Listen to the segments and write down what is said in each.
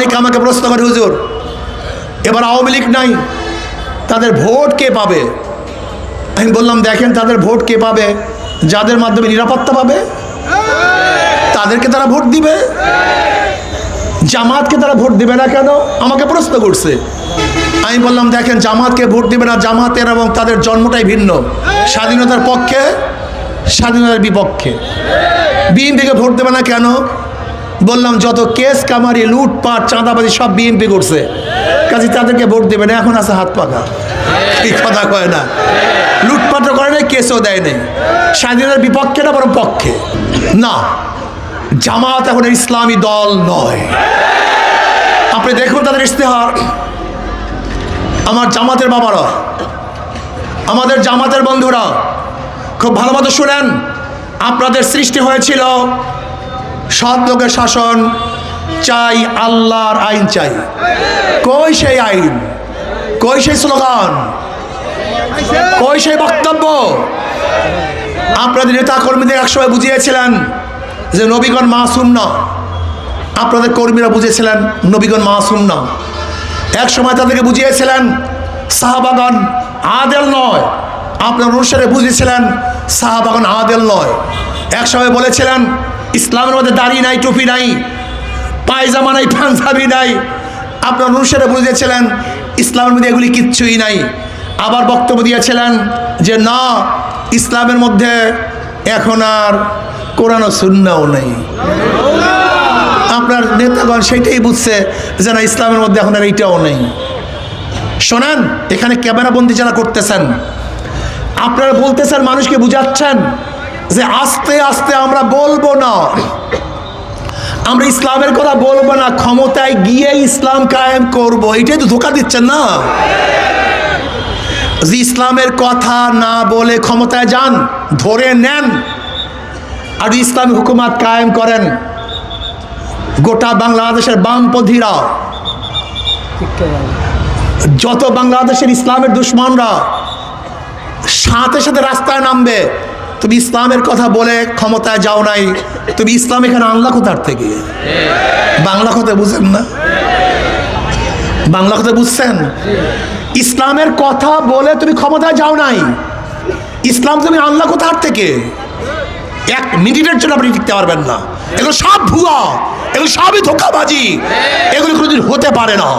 অনেকে আমাকে প্রশ্ন করে, হুজুর, এবার আওয়ামী লীগ নাই, তাদের ভোট কে পাবে? আমি বললাম, দেখেন, তাদের ভোট কে পাবে? যাদের মাধ্যমে নিরাপত্তা পাবে, তাদেরকে তারা ভোট দিবে। জামাতকে তারা ভোট দিবে না কেন? আমাকে প্রশ্ন করছে। আমি বললাম, দেখেন, জামাতকে ভোট দিবে না, জামাতের এবং তাদের জন্মটাই ভিন্ন। স্বাধীনতার পক্ষে, স্বাধীনতার বিপক্ষে। বিএনপিকে ভোট দেবে না কেন? বললাম, যত কেস কামারি, লুটপাট, চাঁদাবাজি, সব বিএনপি করছে। কাজে তাদেরকে ভোট দেবে না, এখন আছে হাত পাকা। এই কথা কয় না? লুটপাটও করে নাই, কেসও দেয় নাই। স্বাধীনতার বিপক্ষে না, বরং পক্ষে? না। জামাত এখন ইসলামী দল নয়। আপনি দেখুন তাদের ইশতেহার। আমার জামাতের বাবারা, আমাদের জামাতের বন্ধুরা, খুব ভালো মতো শুনেন। আপনাদের সৃষ্টি হয়েছিল সৎ লোকের শাসন চাই, আল্লাহর আইন চাই। কই সেই আইন? কই সেই স্লোগান? কই সেই বক্তব্য? আপনাদের নেতা কর্মীদের একসময় বুঝিয়েছিলেন যে নবীগণ মাসুম না। আপনাদের কর্মীরা বুঝেছিলেন নবীগণ মাসুম না। এক সময় তাদেরকে বুঝিয়েছিলেন সাহাবাগান আদেল নয়। আপনার অনুসারে বুঝেছিলেন সাহাবাগান আদেল নয়। এক সময় বলেছিলেন ইসলামের মধ্যে দাড়ি নাই, টুপি নাই পায়জামা নাই পাঞ্জাবি নাই। আপনার অনুসারে বুঝেছিলেন ইসলামের মধ্যে এগুলি কিচ্ছুই নাই। আবার বক্তব্য দিয়েছিলেন যে, না, ইসলামের মধ্যে এখন আর কোরআন সুন্নাও নেই। আপনার নেতাগণ সেটাই বুঝছে যে, না, ইসলামের মধ্যে এখন আর এইটাও নেই। শোনেন, এখানে ক্যামেরাবন্দি যারা করতেছেন, আপনারা বলতেছেন, মানুষকে বুঝাচ্ছেন যে আস্তে আস্তে আমরা বলব না। আমরা ইসলামের কথা বলব না, ক্ষমতায় গিয়ে ইসলাম কায়েম করব। এটাই তো ধোকা দিচ্ছেন না? যে ইসলামের কথা না বলে ক্ষমতায় যান, ধরে নেন। আর ইসলামী হুকুমাত কায়েম করেন। গোটা বাংলাদেশের বামপন্থীরা। যত বাংলাদেশের ইসলামের দুশ্মনরা, সাথে সাথে রাস্তায় নামবে। তুমি ইসলামের কথা বলে ক্ষমতায় যাও নাই। তুমি ইসলাম এখানে আনলা কোথার থেকে। বাংলা কথা বুঝেন না? বাংলা কথা বুঝছেন? ইসলামের কথা বলে তুমি ক্ষমতায় যাও নাই। ইসলাম তুমি আনলা কোথার থেকে। এক মিনিটের জন্য আপনি টিকতে পারবেন না। এগুলো সব ভুয়া। এগুলো সবই ধোকাবাজি। এগুলো কোনোদিন হতে পারে না।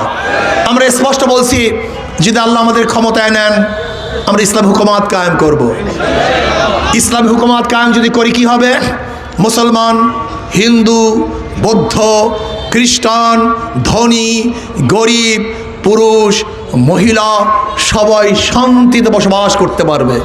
আমরা স্পষ্ট বলছি, যদি আল্লাহ আমাদের ক্ষমতায় নেন, আমরা ইসলাম হুকুমাত কায়েম করব। ইসলাম হুকুমত কায়েম যদি করি, কি হবে? মুসলমান, হিন্দু, বৌদ্ধ, খ্রিস্টান, ধনী, গরিব, পুরুষ, মহিলা, সবাই শান্তিতে বসবাস করতে পারবে।